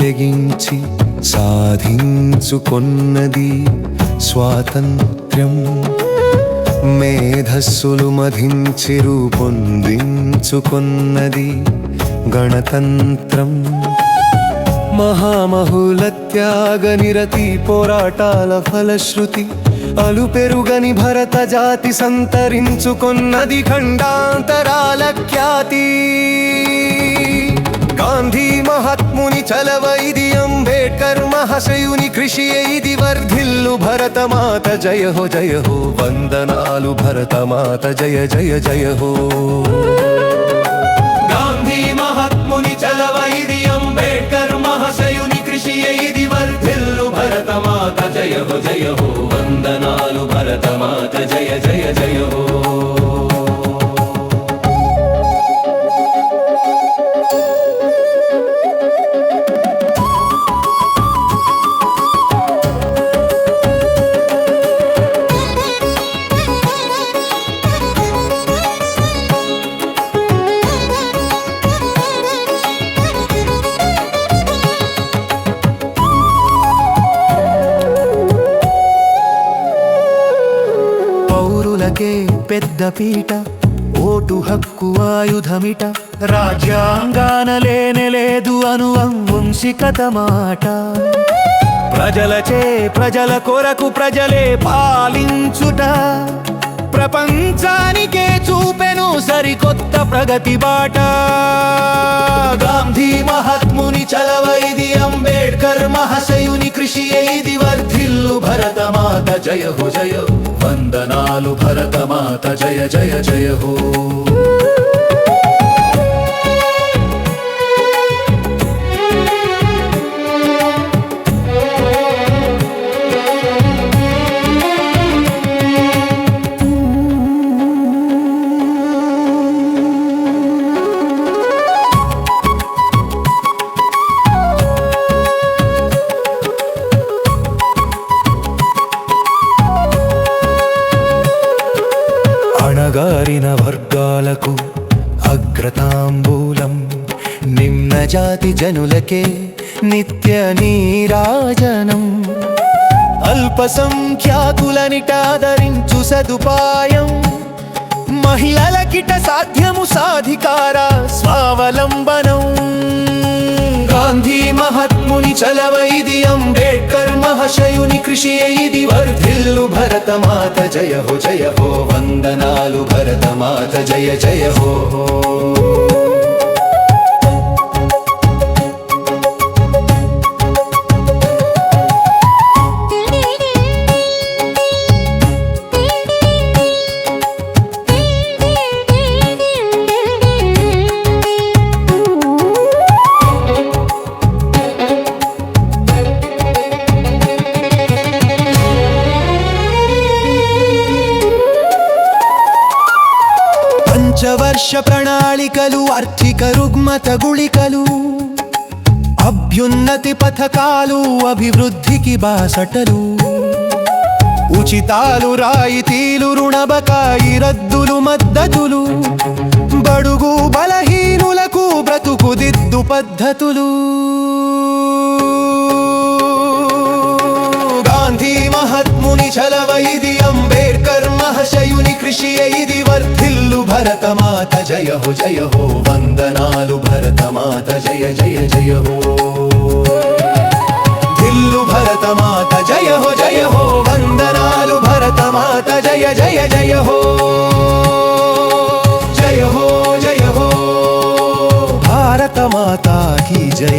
తెగించి సాధించుకొన్నది స్వాతంత్ర్యం. మేధస్సులు మధించి రూపొందించుకొన్నది గణతంత్రం. మహామహుల త్యాగ నిరతి పోరాటాల ఫలశ్రుతి అలు పెరుగని భరత జాతి సంతరించుకొన్నది ఖండాంతరాల ఖ్యాతి. మహాత్ముని చలవ ఇది అంబేడ్కర్ మహాశయుని కృషి ఇది వర్ధిల్లు భరతమాత. జయ హో జయ హో వందనాలు భరతమాత. జయ జయ జయ హో. గాంధీ మహాత్ముని చల పెద్ద పీట ఓటు హక్కు ఆయుధమిట. రాజ్యాంగాన లేనే లేదు అను వంశికత మాట. ప్రజలచే ప్రజల కొరకు ప్రజలే పాలించుట. ప్రపంచానికే చూపెను సరికొత్త ప్రగతి బాట. గాంధీ మహాత్ముని చలవ ఇది అంబేడ్కర్ మహాశయుని కృషి ఇది వర్ధిల్లు భరతమాత జయ హో జయ వందనాలు భరతమాత జయ జయ జయ హో. అగ్రతాంబూలం నిమ్న జాతి జనులకే నిత్య నీరాజనం. అల్పసంఖ్యాకులనిటాదరించు సదుపాయం. మహిళల కిట సాధ్యము సాధికార స్వావలంబనం. గాంధీ మహాత్ముని చలవ ఇది అంబేడ్కర్ మహాశయుని కృషి ఇది వర్ధిల్లు భరత మాత జయ హో జయ హో వందనాలు భరత మాత జయ జయ హో. పంచవర్ష ప్రణాళికలు ఆర్థిక రుగ్మత గుళికలు అభ్యున్నతి పథకాలు అభివృద్ధికి బాసటలు. ఉచితాలు రాయితీలు రుణబకాయి రద్దులు మద్దతులు బడుగు బలహీనులకు బ్రతుకు దిద్దు పద్ధతులు. గాంధీ మహాత్ముని చలవ ఇది అంబేడ్కర్ మహశయుని కృషి ఇది వర్ధి వర్ధిల్లు భరతమాత జయ హో జయ హో వందనాలు భరతమాత జయ జయ జయ హో. దిల్లు భరతమాత జయ హో జయ హో వందనాలు భరతమాత జయ జయ జయ హో. జయ హో జయ హో. భారత మాతా కీ జై.